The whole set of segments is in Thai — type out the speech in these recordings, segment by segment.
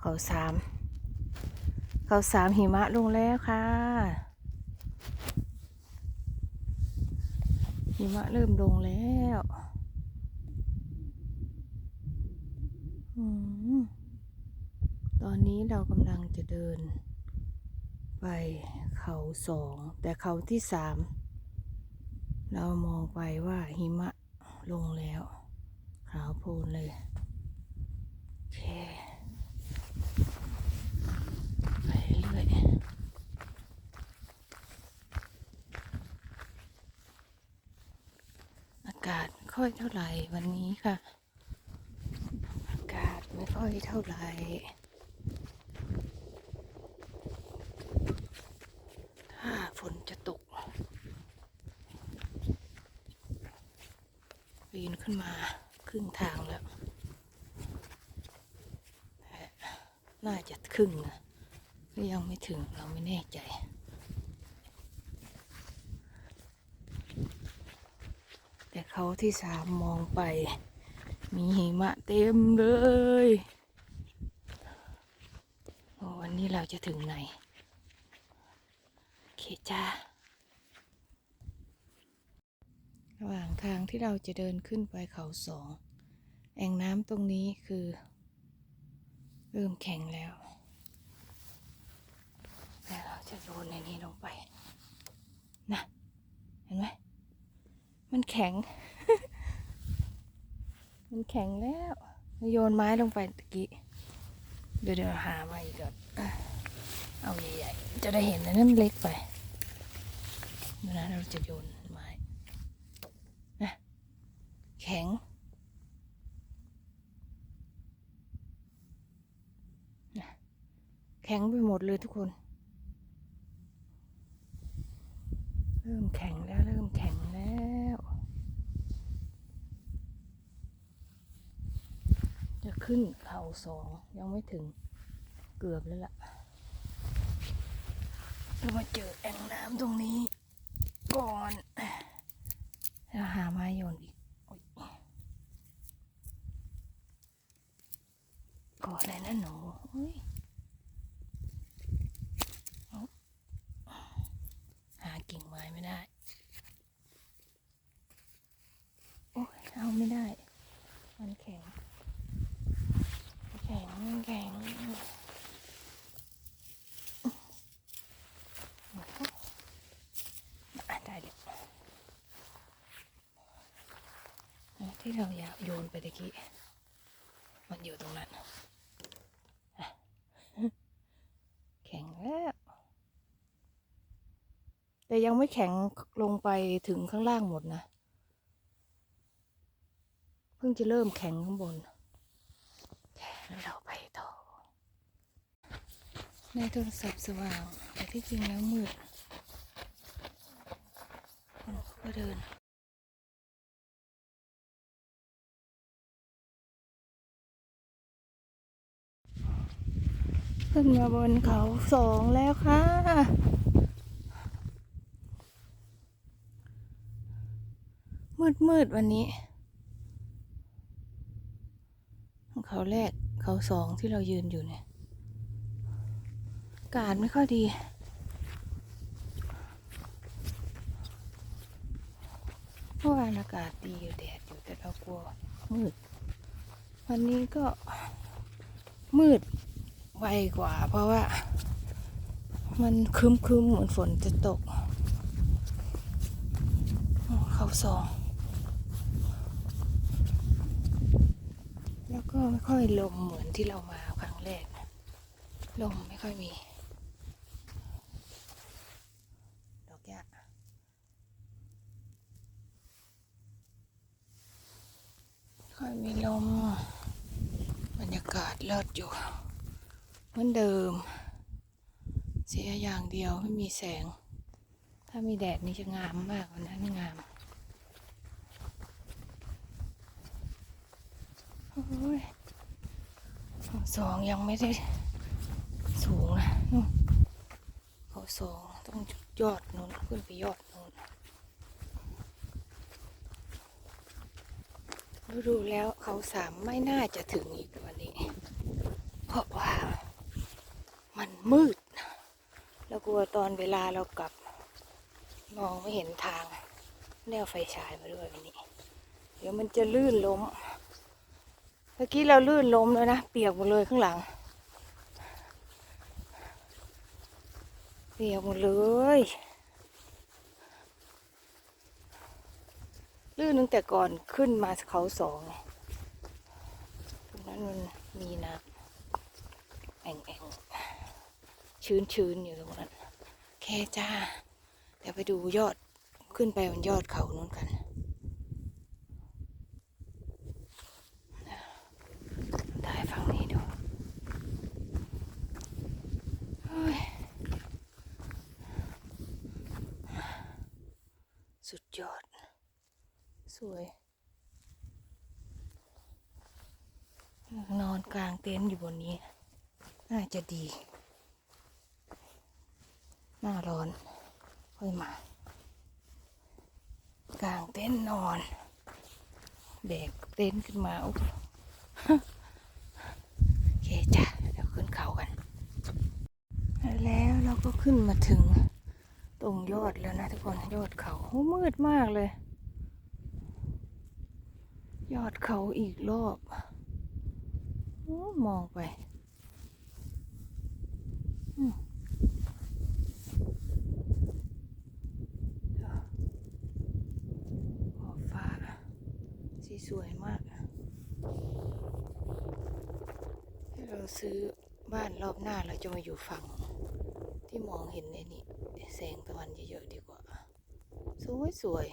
เขาสาม เขาสามหิมะลงแล้วค่ะ หิมะเริ่มลงแล้วอตอนนี้เรากำลังจะเดิน ไปเขาสอง แต่เขาที่สาม เรามองไปว่าหิมะลงแล้ว ขาวโพลนเลย โอเค ไปเรื่อยอากาศไม่ ค่อยเท่าไหร่วันนี้ค่ะ อากาศไม่ค่อยเท่าไหร่ถ้าฝนจะตกปีนขึ้นมาครึ่งทางแล้ว น่าจะครึ่งนะก็ยังไม่ถึงเราไม่แน่ใจ แต่ เขาที่สามมองไป มีหิมะเต็มเลยโอ้วันนี้เราจะถึงไหนเคจ้าระหว่างทางที่เราจะเดินขึ้นไปเขาสองแอ่งน้ำตรงนี้คือ เริ่มแข็งแล้วแล้วเราจะโยนในนี้ลงไปนะเห็นไหมมันแข็ง มันแข็งแล้วโยนไม้ลงไปตะกี้ เดี๋ยวเดี๋ยวหามาอีกก่อนเอาใหญ่ๆ จะได้เห็นนะนั่นเล็กไปนะเราจะโยนไม้แข็ง แข็งไปหมดเลยทุกคน เริ่มแข็งแล้วเริ่มแข็งแล้ว จะ ขึ้นเขาสองยังไม่ถึงเกือบแล้วล่ะเรามาเจอแอ่งน้ำตรงนี้ ก่อนแล้วหาไม้โยนอีกก่อนเลยนะหนูหากิ่งไม้ไม่ได้ โอ้ยเอาไม่ได้ มันแข็ง แข็งแข็งได้เลยที่เราอยากโยนไปตะกี้ มันอยู่ตรงนั้น แข็งแล้ว แต่ยังไม่แข็งลงไปถึงข้างล่างหมดนะ เพิ่งจะเริ่มแข็งข้างบนแล้วเรา ในโทรศัพท์สว่าง แต่ที่จริงแล้วมืดคนก็เดินขึ้นมาบนเขาสองแล้วค่ะ มืดมืดวันนี้ เขาแรกเขาสองที่เรายืนอยู่เนี่ยากาศไม่ค่อยดีเมื่อวานอากาศดีอยู่แดดอยู่แต่เรากลัวมืด วันนี้ก็มืดไวกว่า เพราะว่า มันคึมคึมเหมือนฝนจะตก เขาสอง แล้วก็ไม่ค่อยลมเหมือนที่เรามาครั้งแรกลมไม่ค่อยมี ดอกหญ้าไมีลม บรรยากาศเลิศอยู่ เหมือนเดิม เสียอย่างเดียวไม่มีแสง ถ้ามีแดดนี่จะงามมากกว่านั้นงามโอ้ยสองยังไม่ได้สูงนะนู่นเขาสองต้องยอดนู้นขึ้นไปยอดนู้น ดูแล้วเขาสามไม่น่าจะถึงอีกวันนี้ เพราะว่ามืด แล้วกลัวตอนเวลาเรากลับ มองไม่เห็นทางแนวไฟฉายมาด้วยวันนี้ เดี๋ยวมันจะลื่นล้ม เมื่อกี้เราลื่นล้มแล้วนะ เปียกหมดเลยข้างหลัง เปียกหมดเลย ลื่นตั้งแต่ก่อนขึ้นมาเขาสองตรงนั้นมันมีน้ำแอ่งแองชื้นชื้นๆอยู่ตรงนั้น แค่จ้า เดี๋ยวไปดูยอดขึ้นไปบนยอดเขานู้นกัน ได้ฝั่งนี้ดูเฮ้ยสุดยอด สวย นอนกลางเต็นท์อยู่บนนี้ น่าจะดี หน้าร้อน ค่อยมา กลางเต็นท์นอน แบกเต็นท์ขึ้นมาโอ้โอเคจ้ะเดี๋ยวขึ้นเขากัน แล้วเราก็ขึ้นมาถึงตรงยอดแล้วนะทุกคนยอดเขาโอ้มืดมากเลย ยอดเขาอีกรอบอมองไปขอบฟ้าสีสวยมากถ้าเราซื้อบ้านรอบหน้าเราจะมาอยู่ฝั่ง ที่มองเห็นในนี่แสงตะวันเยอะๆดีกว่า สวยสวย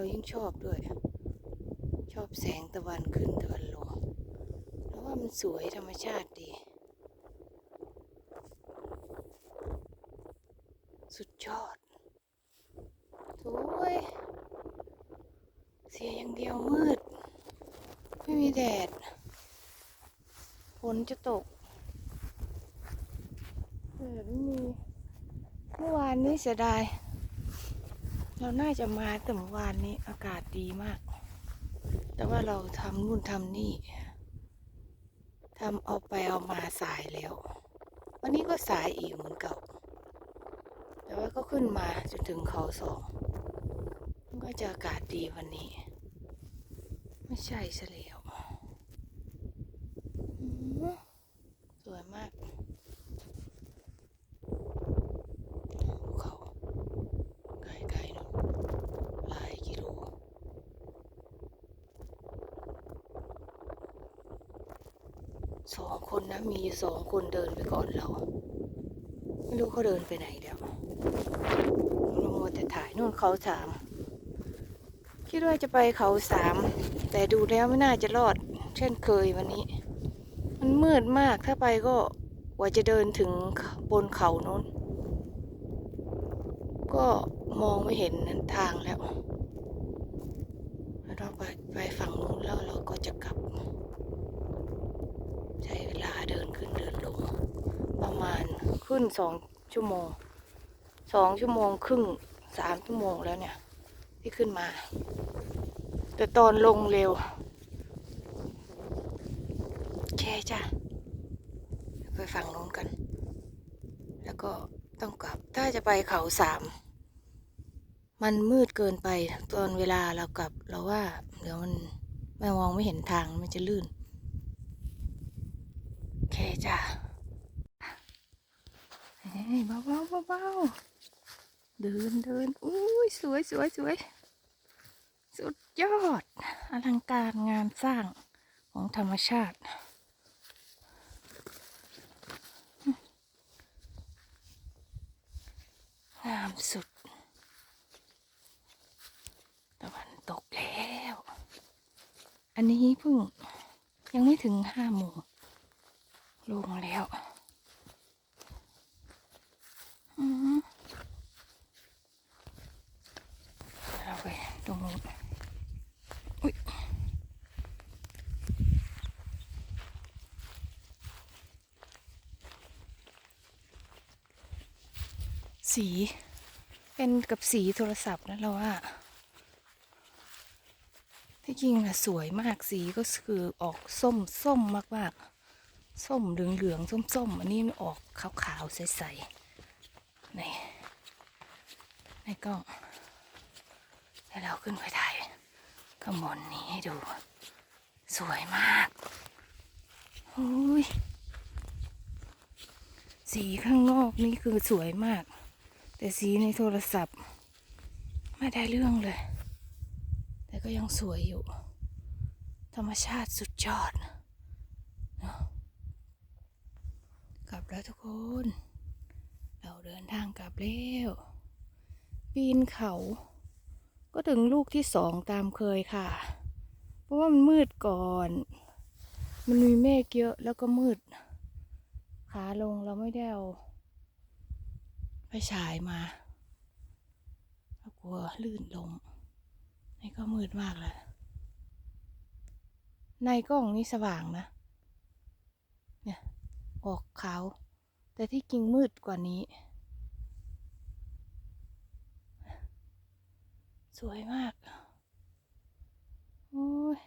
เรายิ่งชอบด้วย ชอบแสงตะวันขึ้นตะวันลงแล้วว่ามันสวยธรรมชาติดี สุดยอดสวยเสียอย่างเดียวมืด ไม่มีแดดฝนจะตกแต่ไม่มีเมื่อวานนี้เสียดาย เราน่าจะมาแต่เมื่อวานนี้อากาศดีมาก แต่ว่าเราทำนู่นทำนี่ทำเอาไปเอามาสายแล้ว วันนี้ก็สายอีกเหมือนเก่า แต่ว่าก็ขึ้นมาจนถึงเขาสองก็จะอากาศดีวันนี้ ไม่ใช่เฉลี่ยอืมสวยมากภูเขาไกลๆนู่นหลายกิโล สองค นะ มีอยู่สองคนเดินไปก่อนเรา ไม่รู้เขาเดินไปไหนแล้วเรามัวแต่ถ่ายนู่นเขาสามคิดว่าจะไปเขาสาม แต่ดูแล้วไม่น่าจะรอด เช่นเคยวันนี้ มันมืดมากถ้าไปก็กว่าจะเดินถึงบนเขาโน้น ก็มองไม่เห็นทางแล้วแล้วเราไปไปฝั่งนู้นแล้วเราก็จะกลับ ใช้เวลาเดินขึ้นเดินลง ประมาณขึ้นสองชั่วโมงสองชั่วโมงครึ่งสามชั่วโมงแล้วเนี่ย ที่ขึ้นมา แต่ตอนลงเร็วแค่จ้ะไปฝั่งโน้นกัน แล้วก็ต้องกลับถ้าจะไปเขาสามมันมืดเกินไปตอนเวลาเรากลับเราว่า เดี๋ยวมันไม่มองไม่เห็นทางมันจะลื่น โอเคจ้ะ เฮ้ยเบาเบาเดินเดินอุ้ยสวยสวยสวยสุดยอด อลังการงานสร้างของธรรมชาติ งามสุด ตะวันตกแล้ว อันนี้เพิ่งยังไม่ถึงห้าโมงลงแล้วอืมเราไปตรงนู้นอุ้ย สีเป็นกับสีโทรศัพท์นะเราว่าที่จริงนะสวยมากสีก็คือออกส้มส้มมากๆส้มเหลืองเหลืองๆส้มอันนี้มันออกขาวๆใสๆนี่ในกล้องแล้วเราขึ้นไปถ่ายข้างบนนี้ให้ดู สวยมากอุ้ยสีข้างนอกนี่คือสวยมาก แต่สีในโทรศัพท์ ไม่ได้เรื่องเลย แต่ก็ยังสวยอยู่ ธรรมชาติสุดยอดเนอะกลับแล้วทุกคน เราเดินทางกลับแล้วปีนเขา ก็ถึงลูกที่สองตามเคยค่ะ เพราะว่ามันมืดก่อน มันมีเมฆเยอะแล้วก็มืด ขาลงเราไม่ได้เอา ไปฉายมาเรากลัวลื่นลงนี่ก็มืดมากแล้ว ในกล้องนี่สว่างนะ เนี่ยออกขาว แต่ที่จริงมืดกว่านี้ สวยมากโอ้ย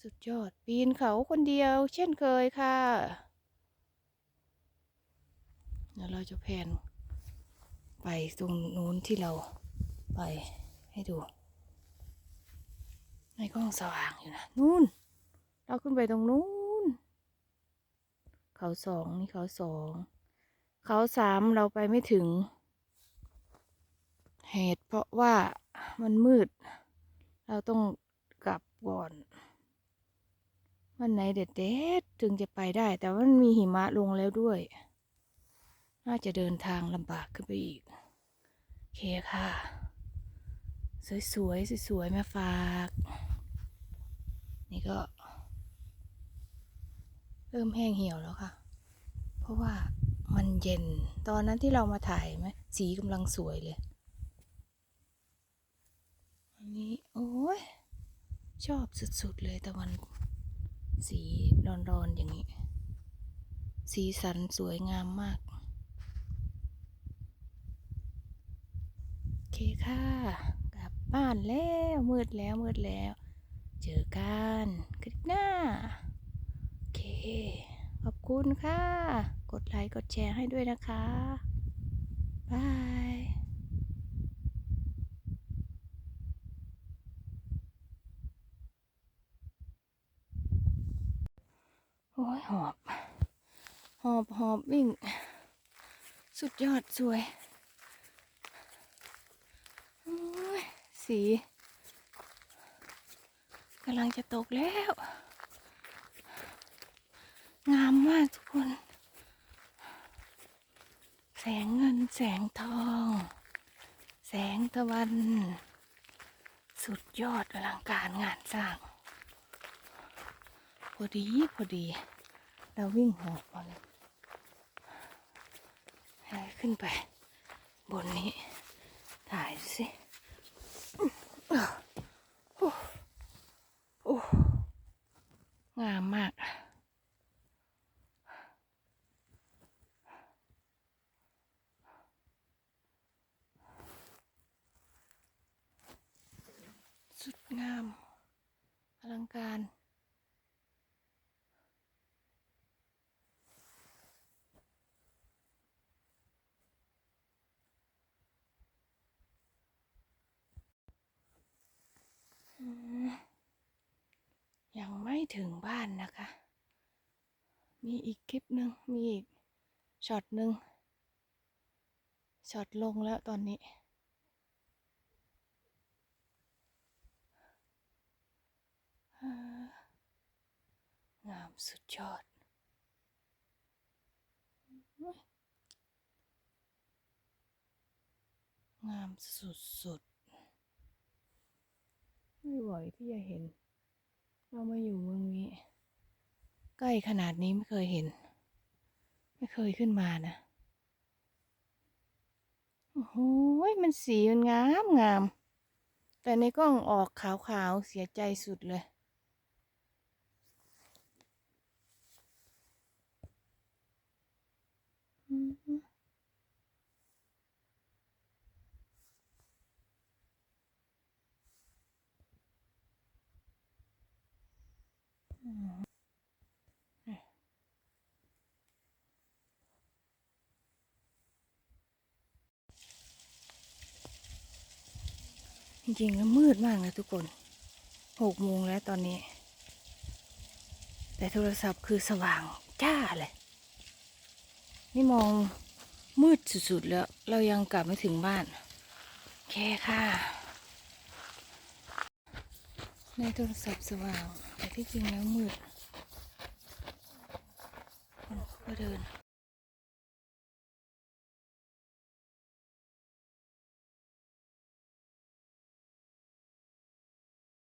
สุดยอด ปีนเขาคนเดียว เช่นเคยค่ะ ดี๋ยวเราจะแพนไปตรงนู้นที่เราไปให้ดู ในกล้องสว่างอยู่นะ นู่น เราขึ้นไปตรงนู้น เขาสองนี่เขาสอง เขาสามเราไปไม่ถึง เหตุเพราะว่ามันมืด เราต้องกลับก่อนวันไหนเด็ดๆถึงจะไปได้ แต่ว่ามันมีหิมะลงแล้วด้วย น่าจะเดินทางลำบากขึ้นไปอีก โอเคค่ะ สวยๆสวยๆมาฝาก นี่ก็ เริ่มแห้งเหี่ยวแล้วค่ะ เพราะว่ามันเย็น ตอนนั้นที่เรามาถ่ายไหมสีกำลังสวยเลย อันนี้โอ้ยชอบสุดๆเลยตะวันสีร้อนๆอย่างนี้ สีสันสวยงามมาก โอเคค่ะกลับบ้านแล้วมืดแล้วมืดแล้ว เจอกันคลิปหน้า โอเค ขอบคุณค่ะ กดไลค์กดแชร์ให้ด้วยนะคะบายโอ้ยหอบ หอบหอบวิ่ง สุดยอดสวยโอ้ย สีกำลังจะตกแล้ว งามมากทุกคน แสงเงินแสงทอง แสงตะวัน สุดยอดอลังการงานสร้าง พอดีพอดี เราวิ่งหอบมันให้ขึ้นไป บนนี้ ถ่ายสิ งามมาก สุดงาม อลังการ อืมยัง ไม่ถึงบ้านนะคะ มีอีกคลิปหนึ่งมีอีกช็อตหนึ่งช็อตลงแล้วตอนนี้ งามสุดยอดอุ๊ยงามสุดๆ ไม่ไหวที่จะเห็น เรามาอยู่เมืองนี้ ใกล้ขนาดนี้ไม่เคยเห็น ไม่เคยขึ้นมานะโอ้โหมันสีมันงามงาม แต่ในกล้องออกขาวๆเสียใจสุดเลยอืม จริงๆแล้วมืดมากนะทุกคนหกโมงแล้วตอนนี้ แต่โทรศัพท์คือสว่างจ้าเลย นี่มองมืดสุดๆแล้ว เรายังกลับไม่ถึงบ้าน โอเคค่ะ ในโทรศัพท์สว่าง แต่ที่จริงแล้วมืดคนก็เดิน